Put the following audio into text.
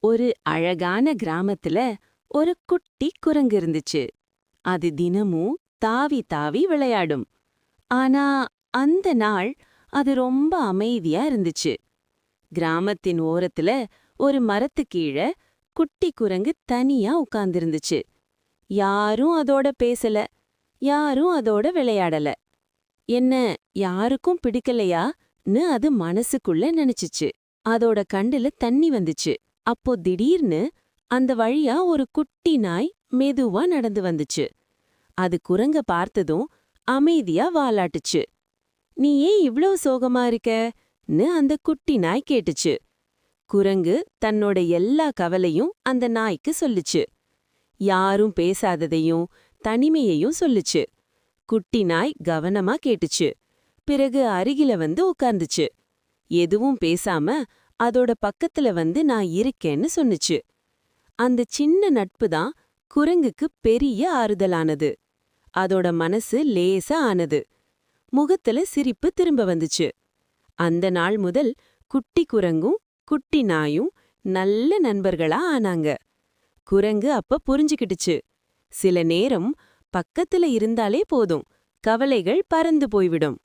ஒரு அழகான கிராமத்துல ஒரு குட்டி குரங்கு இருந்துச்சு. அது தினமும் தாவி தாவி விளையாடும். ஆனா அந்த நாள் அது ரொம்ப அமைதியா இருந்துச்சு. கிராமத்தின் ஓரத்துல ஒரு மரத்து கீழே குட்டி குரங்கு தனியா உட்கார்ந்திருந்துச்சு. யாரும் அதோட பேசல. யாரும் அதோட விளையாடல. என்ன யாருக்கும் பிடிக்கலையான்னு அது மனசுக்குள்ள நினைச்சுச்சு. அதோட கண்டுல தண்ணி வந்துச்சு. அப்போ திடீர்னு அந்த வழியா ஒரு குட்டி நாய் மெதுவா நடந்து வந்துச்சு. அது குரங்க பார்த்ததும் அமைதியா வாலாட்டுச்சு. நீ ஏன் இவ்ளோ சோகமா இருக்கன்னு அந்த குட்டி நாய் கேட்டுச்சு. குரங்கு தன்னோட எல்லா கவலையும் அந்த நாய்க்கு சொல்லுச்சு. யாரும் பேசாததையும் தனிமையையும் சொல்லுச்சு. குட்டி நாய் கவனமா கேட்டுச்சு. பிறகு அருகில வந்து உட்கார்ந்துச்சு எதுவும் பேசாம அதோட பக்கத்துல வந்து நான் இருக்கேன்னு சொன்னுச்சு. அந்த சின்ன நட்பு தான் குரங்குக்கு பெரிய ஆறுதலானது. அதோட மனசு லேசா ஆனது. முகத்துல சிரிப்பு திரும்ப வந்துச்சு. அந்த நாள் முதல் குட்டி குரங்கும் குட்டி நாயும் நல்ல நண்பர்களா ஆனாங்க. குரங்கு அப்ப புரிஞ்சுக்கிட்டுச்சு சில நேரம் பக்கத்துல இருந்தாலே போதும். கவலைகள் பறந்து போய்விடும்.